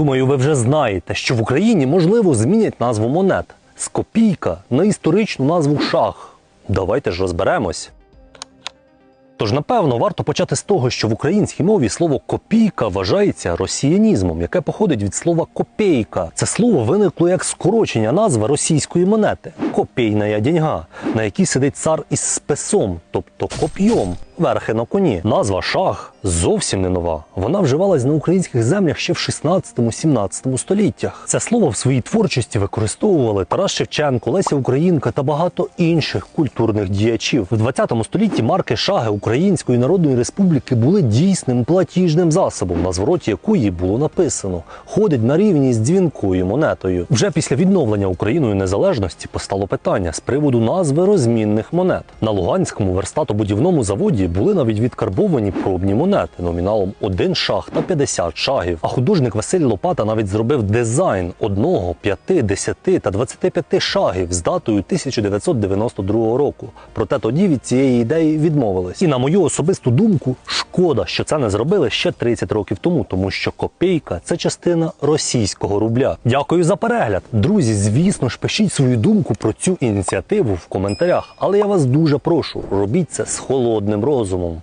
Думаю, ви вже знаєте, що в Україні можливо змінять назву монет з копійка на історичну назву шах. Давайте ж розберемось. Тож, напевно, варто почати з того, що в українській мові слово копійка вважається росіянізмом, яке походить від слова копійка. Це слово виникло як скорочення назви російської монети копійна деньга, на якій сидить цар із спесом, тобто коп'йом, верхи на коні. Назва шах зовсім не нова. Вона вживалась на українських землях ще в 16-17 століттях. Це слово в своїй творчості використовували Тарас Шевченко, Леся Українка та багато інших культурних діячів. В 20 столітті марки шаги Української Народної Республіки були дійсним платіжним засобом, на звороті якої було написано ходить на рівні з дзвінкою монетою. Вже після відновлення Україною незалежності постало питання з приводу назви розмінних монет. На Луганському верстатобудівному заводі були навіть відкарбовані пробні монети номіналом 1 шах та 50 шагів. А художник Василь Лопата навіть зробив дизайн одного, 5, 10 та 25 шагів з датою 1992 року. Проте тоді від цієї ідеї відмовились. І на мою особисту думку, шкода, що це не зробили ще 30 років тому, тому що копійка це частина російського рубля. Дякую за перегляд. Друзі, звісно ж, пишіть свою думку про цю ініціативу в коментарях, але я вас дуже прошу, робіть це з холодним розумом. uzumum.